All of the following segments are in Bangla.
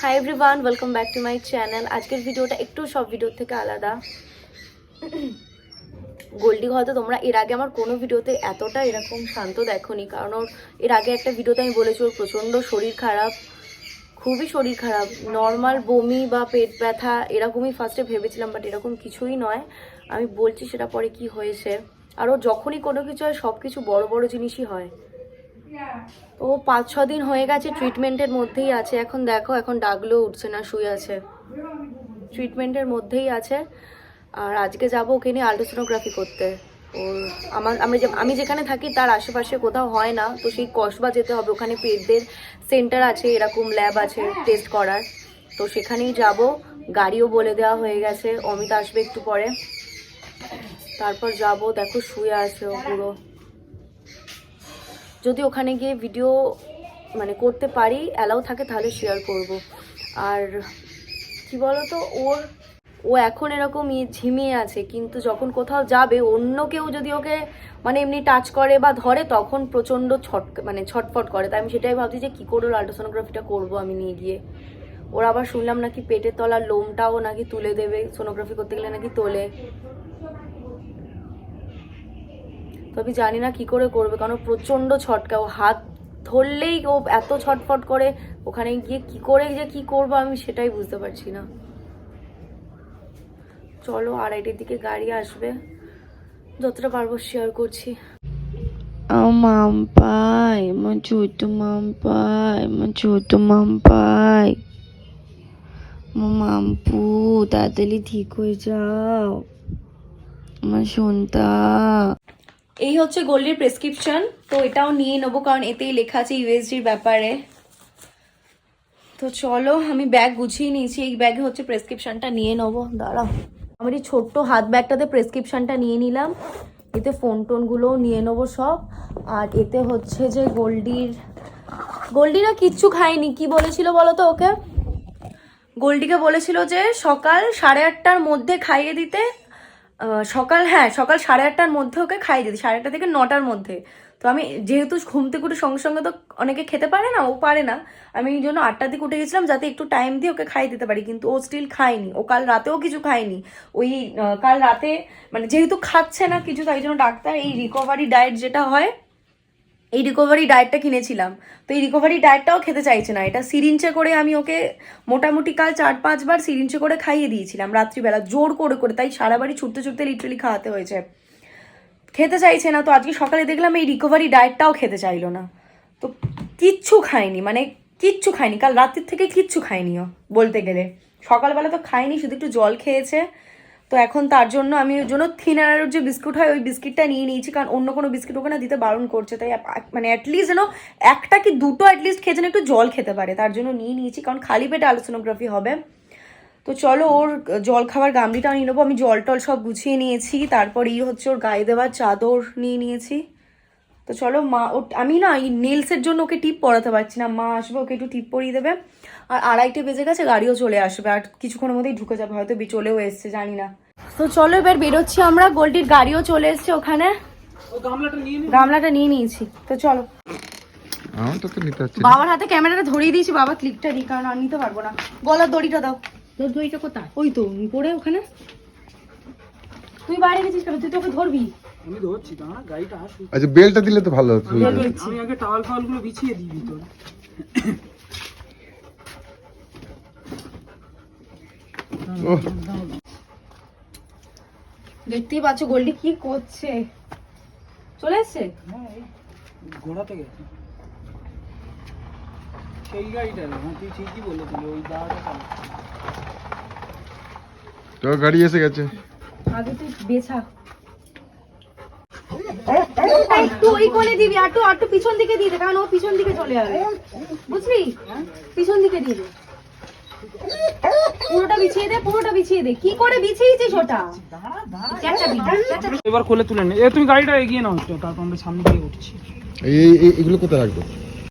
Hi everyone welcome back to my channel আজকের ভিডিওটা একটু সব ভিডিওর থেকে আলাদা। গোল্ডি হয়তো তোমরা এর আগে আমার কোনো ভিডিওতে এতটা এরকম শান্ত দেখোনি, কারণ ওর এর আগে একটা ভিডিওতে আমি বলেছি ওর প্রচণ্ড শরীর খারাপ, খুবই শরীর খারাপ। নর্মাল বমি বা পেট ব্যথা এরকমই ফার্স্টে ভেবেছিলাম বাট এরকম কিছুই নয়। আমি বলছি সেটা পরে কি হয়েছে। আর ও যখনই কোনো কিছু হয় সব কিছু বড় বড় জিনিসই হয়। ও পাঁচ, ছ দিন হয়ে গেছে ট্রিটমেন্টের মধ্যেই আছে। এখন দেখো, এখন ডাকলেও উঠছে না, শুয়ে আছে। ট্রিটমেন্টের মধ্যেই আছে। আর আজকে যাব ওকে নিয়ে আলট্রাসোনোগ্রাফি করতে। ওর আমার আমি আমি যেখানে থাকি তার আশেপাশে কোথাও হয় না। তো সেই কসবা যেতে হবে। ওখানে পেটদের সেন্টার আছে, এরকম ল্যাব আছে টেস্ট করার। তো সেখানেই যাব। গাড়িও বলে দেওয়া হয়ে গেছে। অমিত আসবে একটু পরে। তারপর যাব, দেখো শুয়ে আছে ও পুরো। যদি ওখানে গিয়ে ভিডিও মানে করতে পারি অ্যালাউ থাকে, তাহলে শেয়ার করব। আর কি বলতো, ওর, ও এখন এরকম ঝিমিয়ে আছে, কিন্তু যখন কোথাও যাবে, অন্য কেউ যদি ওকে মানে এমনি টাচ করে বা ধরে, তখন প্রচণ্ড ছট মানে ছটফট করে। তাই আমি সেটাই ভাবছি যে কী করে আল্ট্রাসোনোগ্রাফিটা করব আমি নিয়ে গিয়ে। ওর আবার শুনলাম নাকি পেটের তলার লোমটাও নাকি তুলে দেবে সোনোগ্রাফি করতে গেলে নাকি তোলে। তো আমি জানি না কি করে করবে কারণ প্রচণ্ড ছটকা ও হাত ধরলেই ও এত ছটফট করে ওখানে গিয়ে কি করে যে কি করব আমি সেটাই বুঝতে পারছি না। চলো আড়াইটের দিকে গাড়ি আসবে যতটা পারব শেয়ার করছি। Oh, mampai, machuto mampai, machuto mampai. Mampu তাড়াতাড়ি ঠিক হয়ে যাও। আমার সন্তা এই হচ্ছে গোল্ডের প্রেসক্রিপশন তো এটাও নিয়ে নেব, কারণ এতেই লেখা আছে ইউএসজির ব্যাপারে। তো চলো, আমি ব্যাগ গুছিয়ে নিয়েছি, এই ব্যাগে হচ্ছে প্রেসক্রিপশনটা নিয়ে নেব। দাঁড়াও। আমার এই ছোট্ট হাত ব্যাগটাতে প্রেসক্রিপশনটা নিয়ে নিলাম। এতে ফোন টোনগুলোও নিয়ে নেব সব। আর এতে হচ্ছে যে গোল্ডির, গোল্ডিরা কিচ্ছু খায়নি। কি বলেছিল বলো তো ওকে? গোল্ডিকে বলেছিল যে সকাল সাড়ে আটটার মধ্যে খাইয়ে দিতে সকাল হ্যাঁ সকাল সাড়ে আটটার মধ্যে ওকে খাই দিতে সাড়ে আটটা থেকে নটার মধ্যে। তো আমি যেহেতু ঘুম থেকে উঠে সঙ্গে সঙ্গে তো অনেকে খেতে পারে না, ও পারে না। আমি এই জন্য আটটার দিকে উঠে গেছিলাম যাতে একটু টাইম দিয়ে ওকে খাই দিতে পারি, কিন্তু ও স্টিল খায়নি। ও কাল রাতেও কিছু খায়নি। ওই কাল রাতে মানে যেহেতু খাচ্ছে না কিছু, তাই জন্য ডাক্তার এই রিকভারি ডায়েট যেটা হয় এই রিকভারি ডায়েটটা কিনেছিলাম। তো এই রিকভারি ডায়েটটাও খেতে চাইছে না। এটা সিরিঞ্চে করে আমি ওকে মোটামুটি কাল চার পাঁচবার সিরিঞ্চে করে খাইয়ে দিয়েছিলাম রাত্রিবেলা। জোর করে করে। তাই সারা বাড়ি ছুটতে ছুটতে লিটারালি খাওয়াতে হয়েছে। খেতে চাইছে না। তো আজকে সকালে দেখলাম এই রিকভারি ডায়েটটাও খেতে চাইলো না। তো কিচ্ছু খায়নি মানে কিচ্ছু খায়নি কাল রাত্রির থেকে কিচ্ছু খায়নি ও বলতে গেলে। সকালবেলা তো খায়নি শুধু একটু জল খেয়েছে। তো এখন তার জন্য আমি ওই জন্য থিনারের যে বিস্কুট হয়, ওই বিস্কিটটা নিয়ে নিয়েছি, কারণ অন্য কোনো বিস্কিট ওখানে দিতে বারণ করছে। তাই মানে অ্যাটলিস্ট যেন একটা কি দুটো অ্যাটলিস্ট খেয়ে যেন একটু জল খেতে পারে। তার জন্য নিয়ে নিয়েছি, কারণ খালি পেটে আলোচনোগ্রাফি হবে। তো চলো ওর জল খাবার গামলিটা নিয়ে নেব। আমি জল টল সব গুছিয়ে নিয়েছি, তারপর এই হচ্ছে ওর গায়ে দেওয়ার চাদর নিয়ে নিয়েছি। তো চলো মা ও আমি না এই নেলসের জন্য ওকে টিপ পরাতে পারছি না। মা আসবে ওকে একটু টিপ পরিয়ে দেবে। আর আড়াইটে বেজে গেছে গাড়িও চলে আসবে। আর কিছুক্ষণের মধ্যেই ঢুকে যাবে হয়তো চলেও এসছে জানি না। তো চলো এবার বেরোচ্ছি আমরা গোল্ডির গাড়িও চলে এসছে ওখানে। গামলাটা নিয়ে নিয়েছি তো চলো। বাবার হাতে ক্যামেরাটা ধরিয়ে দিয়েছি বাবা ক্লিকটা দিই কারণ আর নিতে পারব না। গলার দড়িটা দাও। তোর দইটা কোথায়? ওই তো পড়ে ওখানে। তুই বাইরে গেছিস কেন? তুই তোকে ধরবি। আমি ধরছি দাঁড়া গাড়িটা আসুক। আচ্ছা বেলটা দিলে তো ভালো হতো। আমি আগে টাওয়াল ফাওয়ালগুলো বিছিয়ে দিই ভিতরে। দেখতেই পাচ্ছ গোল্ডি কি করছে। চলে এসছে? হ্যাঁ ঘোড়াতে গেছে। সেই গাড়িটা না হ্যাঁ তুই ঠিকই বলেছিলি ওই দাঁড়াটা চালা। তো গাড়ি এসে গেছে। আগে তুই বেছা। একটু ওই কোণে দিবি একটু একটু পিছন দিকে দিয়ে দে কারণ ও পিছন দিকে চলে যাবে। বুঝলি? পিছন দিকে দিয়ে দে। পুরোটা বিছিয়ে দে পুরোটা বিছিয়ে দে। কি করে বিছিয়েছিস ওটা। এবার কোলে তুলে নে। এ তুমি গাড়িটা এগিয়ে নাও একটু তারপর আমরা সামনে দিয়ে উঠছি। এই এই- এগুলো কোথায় রাখব?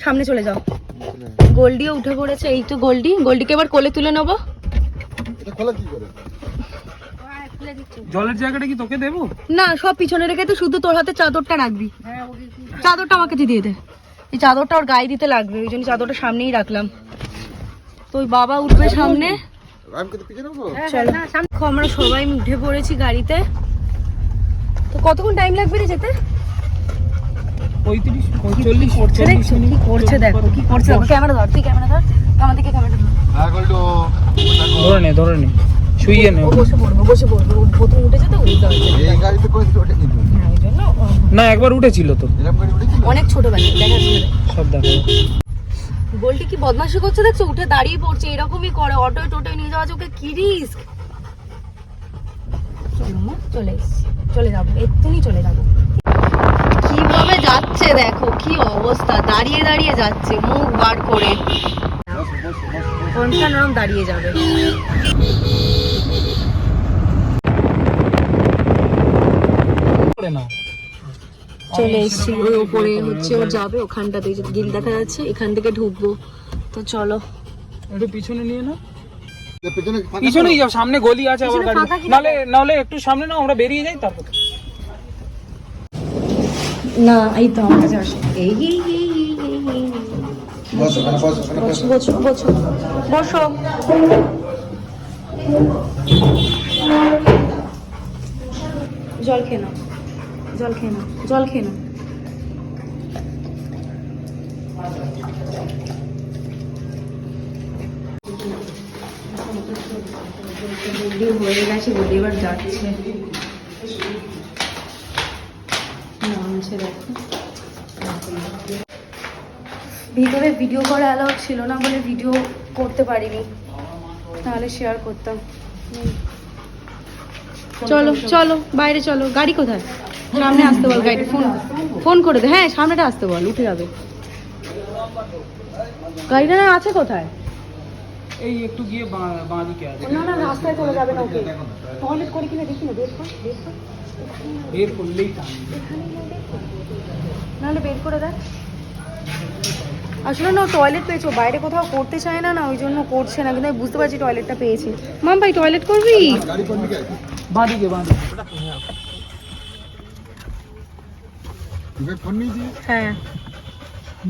সামনে চলে যাও। গোল্ডিও উঠে পড়েছে এই তো গোল্ডি। গোল্ডিকে এবার কোলে তুলে নেব। এটা খোলা কি করে? জলের জায়গাটা কি তোকে দেবো? না সব পিছনে রেখে তুই শুধু তোর হাতে চাদরটা রাখবি। চাদরটা আমাকে দিয়ে দে। এই চাদরটা ওর গায়ে দিতে লাগবে ওই জন্য চাদরটা সামনেই রাখলাম। তো ওই বাবা উঠবে সামনে। চলো দেখো, আমরা সবাই উঠে পড়েছি গাড়িতে। তো কতক্ষণ টাইম লাগবে রে যেতে? পঁয়ত্রিশ চল্লিশ দেখছ কি করছে? দেখো কি করছে? দেখো ক্যামেরা ধর তুই ক্যামেরা ধর। আমার ক্যামেরা ধর। হ্যাঁ ধরে নে ধরে নে। শুইয়ে নে ও বসে পড়বে বসে পড়বে। প্রথম উঠেছে তো উঠতে হচ্ছে এই গাড়িতে করে ওটা কিন্তু হ্যাঁ ও না একবার উঠেছিল তো। এরকম গাড়ি উঠেছিল? অনেক ছোটবেলায় দেখা যাচ্ছে। সব দেখো গোলটি কি বদমাশি করছে দেখছ? উঠে দাঁড়িয়ে পড়ছে এরকমই করে অটোয় টোটোয় নিয়ে যাওয়া ওকে কি রিস্ক চলে এসছি। চলে যাব এক্ষুনি চলে যাব। কীভাবে যাচ্ছে দেখো কি অবস্থা? দাঁড়িয়ে দাঁড়িয়ে যাচ্ছে মুখ বার করে। কোনটা নরম দাঁড়িয়ে যাবে? নাও চলে এসেছি। ওই ওপরে হচ্ছে ও যাবে ওখানটাতে যে গিল দেখা যাচ্ছে এখান থেকে ঢুকবো। তো চলো। একটু পিছনে নিয়ে নাও। এ পেছনে ফাঁকা পিছনেই যাও সামনে গলি আছে আবার গাড়ি নালে নালে একটু সামনে নাও আমরা বেরিয়ে যাই তারপর। না এই তো আমার কাছে আসো এই এই এই এই এই এই বস ওখানে বস ওখানে বস। বসো বসো। বসো। জল খেয়ে নাও। জল খেয়ে নাও জল খেয়ে নাও। হয়ে গেছে এবার যাচ্ছে। নামছে দেখো ভিতরে ভিডিও করা অ্যালাউড ছিল না বলে ভিডিও করতে পারিনি। তাহলে শেয়ার করতাম। চলো। চলো বাইরে চলো। গাড়ি কোথায়? সামনে আসতে বল গাড়ি ফোন ফোন করে দে। হ্যাঁ সামনেটা আসতে বল উঠে যাবে। গাড়িটা না আছে কোথায়? এই একটু গিয়ে বাঁ- দিকে আছে। না না রাস্তায় চলে যাবে না ওকে। টয়লেট করে কিনা দেখি না বের কর বের কর। বের করলেই নাহলে বের করে দেখ। আসলে না টয়লেট পেয়েছ বাইরে কোথাও করতে চায় না না ওই জন্য করছে না কিন্তু আমি বুঝতে পারছি টয়লেটটা পেয়েছে। মাম ভাই টয়লেট করবি? গাড়ি কোন বাঁ দিকে বাঁ দিকে। তুই ফোন নিয়েছিস হ্যাঁ।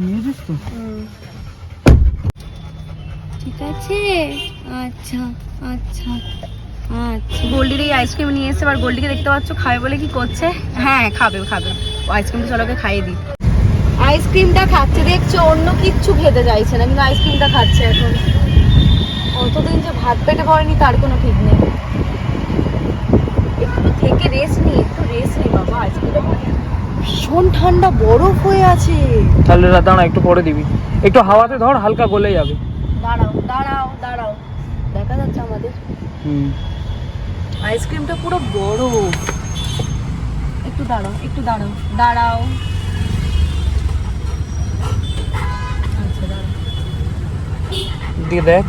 নিয়েছিস তো। ঠিক আছে? আচ্ছা আচ্ছা আচ্ছা। গোল্ডির এই আইসক্রিম নিয়ে এসে আর গোল্ডিকে দেখতে পাচ্ছ খাবে বলে কি করছে? হ্যাঁ খাবে খাবে। আইসক্রিমটা চলোকে খাইয়ে দিই। আইসক্রিমটা খাচ্ছে দেখছ অন্য কিচ্ছু খেতে চাইছে না কিন্তু আইসক্রিমটা খাচ্ছে এখন। কতদিন যে ভাত পেটে পড়েনি তার কোনো ঠিক নেই। একটু থেকে রেস্ট নি একটু রেস্ট নি বাবা আইসক্রিমটা ভীষণ ঠান্ডা বরফ হয়ে আছে। তাহলে দাঁড়া একটু পরে দিবি। একটু হাওয়াতে ধর হালকা গলে যাবে। দাঁড়াও দাঁড়াও দাঁড়াও। দেখা যাচ্ছে আমাদের। হুম। আইসক্রিমটা পুরো বড়। একটু দাঁড়াও একটু দাঁড়াও দাঁড়াও। আচ্ছা দাঁড়াও। দিয়ে দেখ।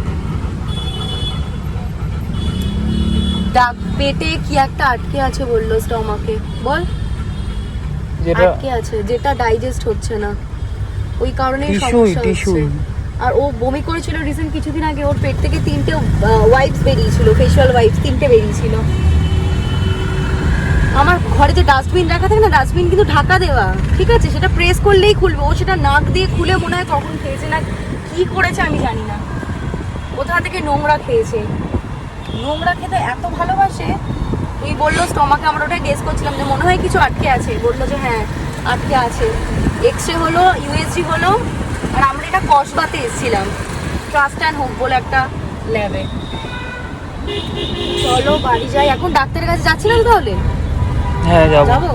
ডাক পেটে কি একটা আটকে আছে বলল স্টমাকে। বল। যেটা আটকে আছে যেটা ডাইজেস্ট হচ্ছে না। ওই কারণেই সমস্যা হচ্ছে। আর ও বমি করেছিল রিসেন্ট কিছুদিন আগে ওর পেট থেকে তিনটে ওয়াইপস বেরিয়েছিল ফেশিয়াল ওয়াইপস তিনটে বেরিয়েছিল। আমার ঘরে যে ডাস্টবিন রাখা থাকে না ডাস্টবিন কিন্তু ঢাকা দেওয়া। ঠিক আছে? সেটা প্রেস করলেই খুলবে। ও সেটা নাক দিয়ে খুলে মনে হয় কখন খেয়েছে না কি করেছে আমি জানি না। কোথা থেকে নোংরা খেয়েছে? নোংরা খেতে এত ভালোবাসে এই বলল স্টমাকে আমরা ওটা গেস করছিলাম যে মনে হয় কিছু আটকে আছে। বলল যে হ্যাঁ আটকে আছে। এক্স রে হলো ইউএসজি হলো আর আমরা এটা কসবাতে এসেছিলাম। ট্রাস্ট অ্যান্ড হোপ বলে একটা ল্যাবে চলো বাড়ি যাই। এখন ডাক্তারের কাছে যাচ্ছিলাম তাহলে? হ্যাঁ যাব। যাব?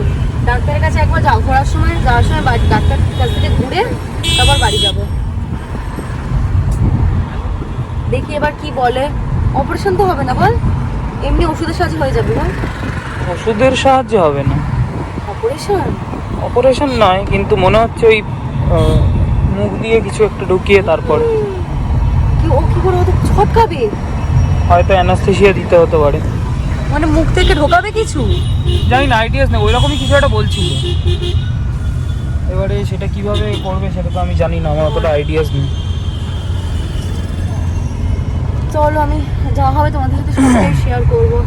ডাক্তারের কাছে একবার যাও ঘোরার সময়। যাওয়ার সময় বাড়ি ডাক্তার কাছ থেকে ঘুরে তারপর বাড়ি যাব। দেখি এবার কি বলে। অপারেশন তো হবে না বল? এমনি ওষুধের সাহায্যে হয়ে যাবে না? ওষুধের সাহায্যে হবে না। অপারেশন অপারেশন নয় কিন্তু মনে হচ্ছে ওই মুখ দিয়ে কিছু একটু ঢুকিয়ে তারপর। কি ও কি করে ও তো ছটকাবে? হয়তো অ্যানাস্থেসিয়া দিতে হতে পারে। মানে মুখ থেকে ঢোকাবে কিছু? জানি না আইডিয়াস নেই ওইরকমই কিছু একটা বলছিল। এবারে সেটা কীভাবে করবে সেটা তো আমি জানি না আমার অতটা আইডিয়াস নেই। চলো, আমি যা হবে, তোমাদের সাথে সবটাই শেয়ার করব।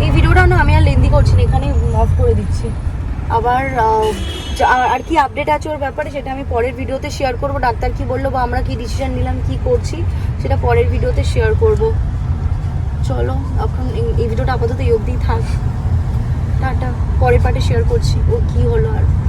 এই ভিডিওটা না আমি আর লেন্দি করছি না এখানে অফ করে দিচ্ছি। আবার আর কি আপডেট আছে ওর ব্যাপারে সেটা আমি পরের ভিডিওতে শেয়ার করব। ডাক্তার কি বলল বা আমরা কি ডিসিশন নিলাম, কি করছি, সেটা পরের ভিডিওতে শেয়ার করব। চলো, এখন এই- এই ভিডিওটা আপাতত এই অবধিই থাক। টাটা, পরের পার্টে শেয়ার করছি, ও কি হলো আর।